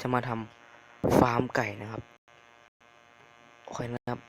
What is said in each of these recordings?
จะมาทำฟาร์มไก่นะครับโอเคนะครับ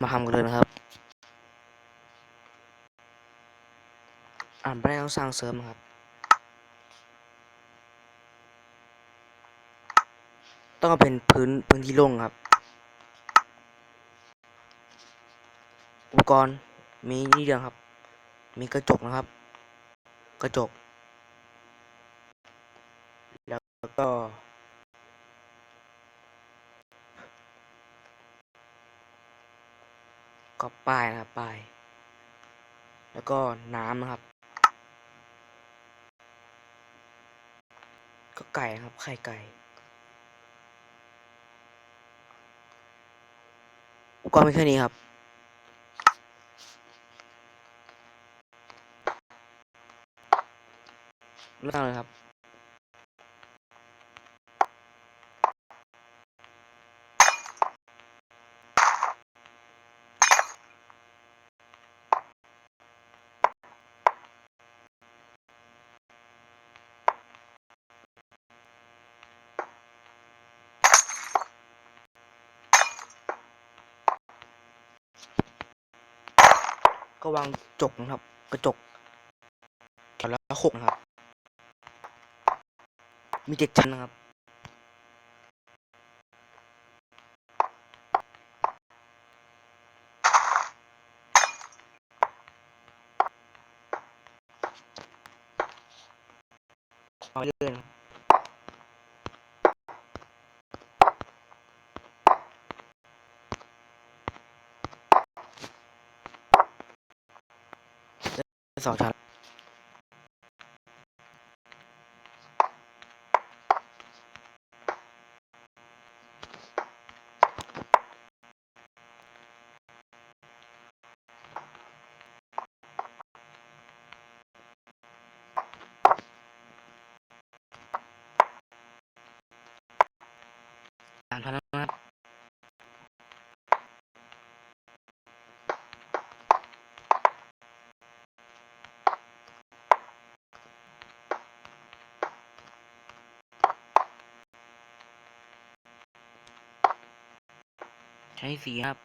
มาทำกันเลยนะครับ อ่านไปแล้วต้องสร้างเสริมครับ ต้องเอาเป็นพื้นพื้นที่โล่งครับ อุปกรณ์มีนี่เดียวครับ มีกระจกนะครับ กระจก แล้วก็ ก็ป้ายนะครับป้าย แล้วก็น้ำนะครับ ก็ไก่นะครับไข่ไก่อุปกรณ์มีแค่นี้ครับเริ่มเลยครับ ก็วางจกนะครับ กระจกแถวละหกนะครับ มีเจ็ดชั้นนะครับ เอาเรื่อยๆนะครับ สองชั้นสามชั้นแล้วน ใช้สีครับ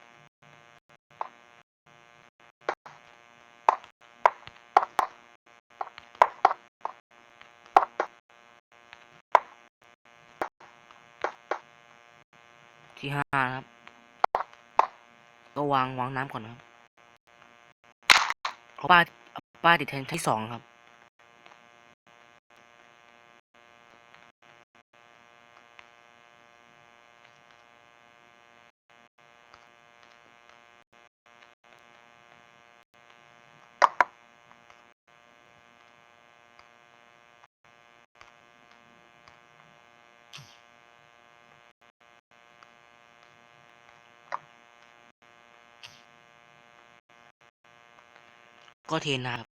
ที่ห้าครับ ก็วางวางน้ำก่อนครับเอาป้าป้าติดแทนที่สองครับ ก็เทน้ำครับ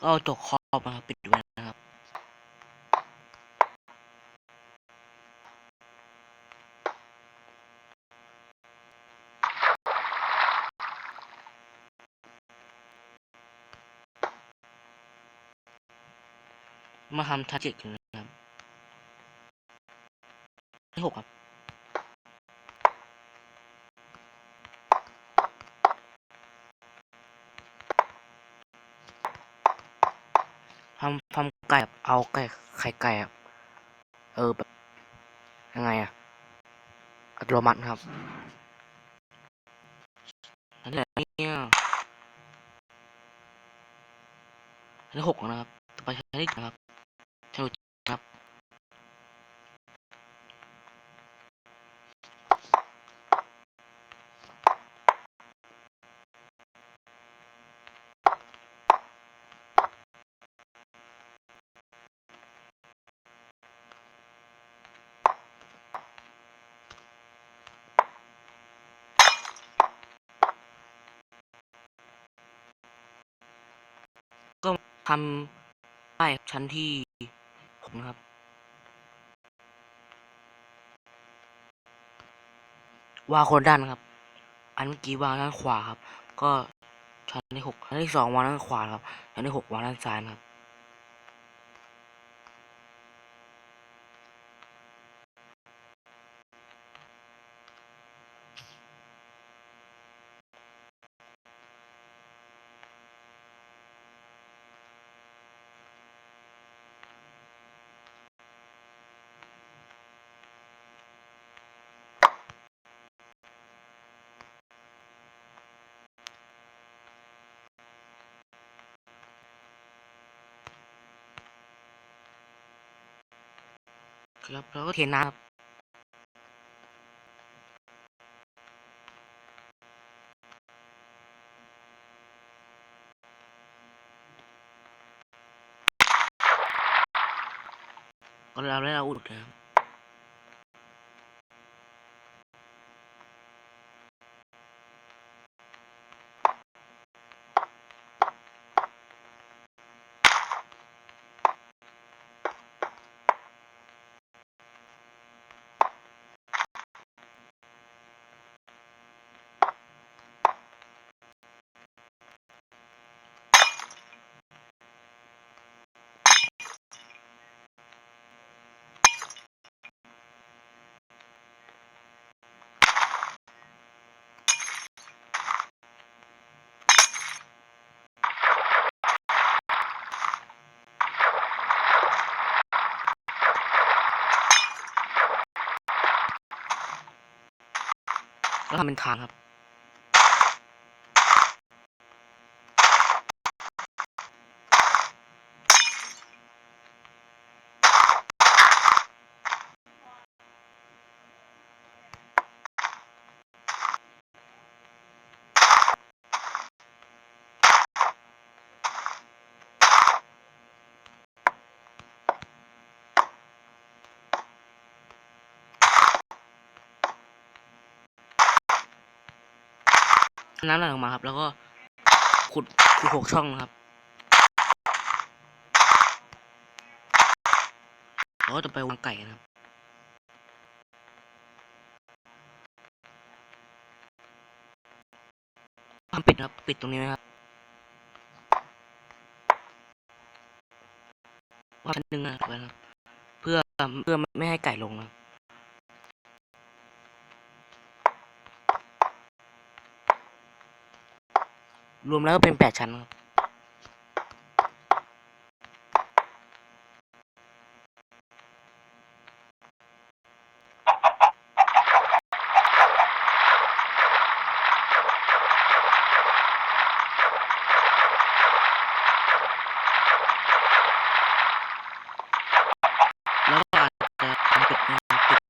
ก็เอาจกครอบนะครับปิดไว้นะครับ มาทำทัชเจ็กกันนะครับที่หกครับ ทำทำ ไก่เอาไก่ไข่ไก่อะเออแบบยังไงอะอัตโนมัตินครับอันนี้เนี่ยอันที่หกนะครับต่อไปใช้ที่เจ็ดนะครับ ทำได้ชั้นที่หกนะครับ วางคนด้านครับ อันเมื่อกี้วางด้านขวาครับ ก็ชั้นที่หกชั้นที่สองวางด้านขวาครับชั้นที่หกวางด้านซ้ายครับ ครับแล้วก็เทน้ำครับก็เราได้เราอุดนะครับ แล้วทำเป็นทางครับ น้ำไหลออกมาครับ แล้วก็ขุดขุดหกช่องนะครับแล้วก็จะไปวางไก่นะครับทำปิดครับปิดตรงนี้นะครับว่าชั้นหนึ่งนะครับไว้นะครับเพื่อเพื่อไม่ให้ไก่ลงนะ รวมแล้วก็เป็นแปดชั้นครับ แล้วก็อาจจะทำปิดนะครับปิด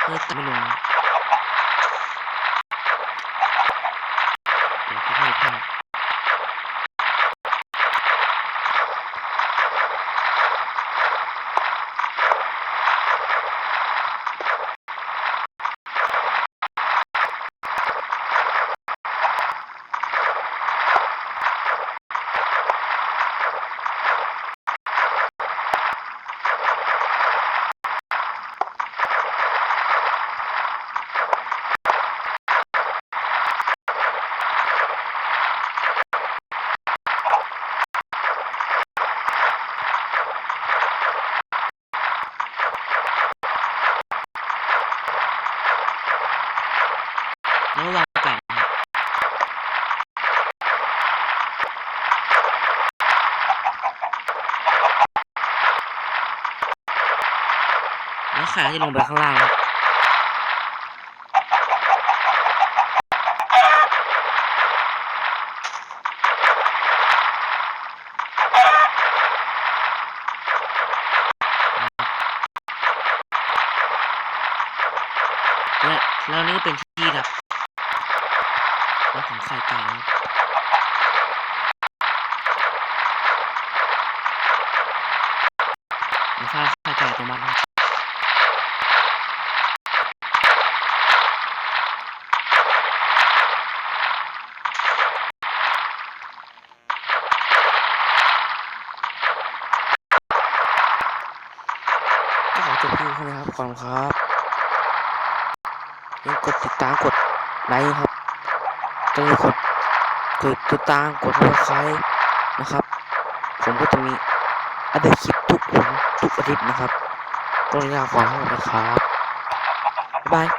เพื่อจะไม่ลงนะครับเดี๋ยวจะให้ภาพ แล้วก็วางไก่นะครับแล้วไขาจะลงไปข้างล่างครับและแล้วนี่ก็เป็นที่รับรับของไข่ไก่นะครับเดี๋ยวฟ้าไข่ไก่อัตัวมันนะครับ ก็ขอจบเพียงเท่านี้ ครับขอบคุณครับยังกดติดตามกดไลค์ครับจะมีกดกดติดตามกดไลค์นะครับ ผมก็จะมีอัปเดตคลิปทุกวันทุกอาทิตย์นะครับก็อยากขอให้นะครับ บ๊ายบาย